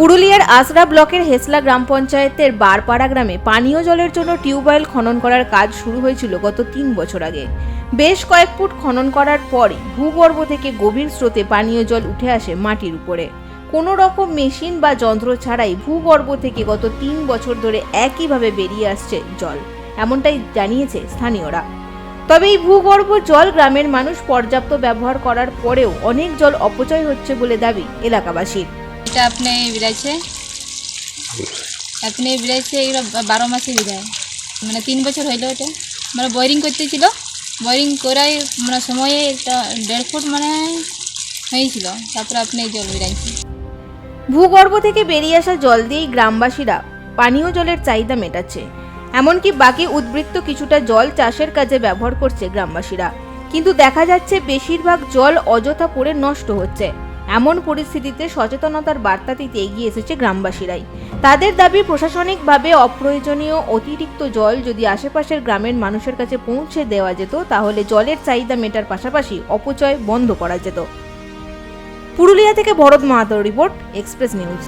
পুরুলিয়ার আসরা ব্লকের হেসলা গ্রাম পঞ্চায়েতের বারপাড়া গ্রামে পানীয় জলের জন্য টিউবওয়েল খনন করার কাজ শুরু হয়েছিল গত তিন বছর আগে। বেশ কয়েক ফুট খনন করার পরই ভূগর্ভ থেকে গভীর স্রোতে পানীয় জল উঠে আসে মাটির উপরে। কোনো রকম মেশিন বা যন্ত্র ছাড়াই ভূগর্ভ থেকে গত তিন বছর ধরে একইভাবে বেরিয়ে আসছে জল, এমনটাই জানিয়েছে স্থানীয়রা। তবে এই ভূগর্ভ জল গ্রামের মানুষ পর্যাপ্ত ব্যবহার করার পরেও অনেক জল অপচয় হচ্ছে বলে দাবি এলাকাবাসীর। এটা আপনি বিড়াইছে আপনি বিড়াইছে এগুলো বারো মাসে বিড়ায় মানে তিন বছর হইল এটা। মানে বোরিং করতেছিল। বোরিং করাই মানে সময়ে একটা দেড় ফুট মানে হয়েছিল। তারপরে আপনি জল বিড়াইছে ভূগর্ভ থেকে বেরিয়ে আসা জল দিয়েই গ্রামবাসীরা পানীয় জলের চাহিদা মেটাচ্ছে। এমনকি বাকি উদ্বৃত্ত কিছুটা জল চাষের কাজে ব্যবহার করছে গ্রামবাসীরা। কিন্তু দেখা যাচ্ছে বেশিরভাগ জল অযথা পড়ে নষ্ট হচ্ছে। এমন পরিস্থিতিতে সচেতনতার বার্তা দিতে এগিয়ে এসেছে গ্রামবাসীরাই। তাদের দাবি, প্রশাসনিকভাবে অপ্রয়োজনীয় অতিরিক্ত জল যদি আশেপাশের গ্রামের মানুষের কাছে পৌঁছে দেওয়া যেত, তাহলে জলের চাহিদা মেটার পাশাপাশি অপচয় বন্ধ করা যেত। পুরুলিয়া থেকে ভরত মাহাতোর রিপোর্ট এক্সপ্রেস নিউজ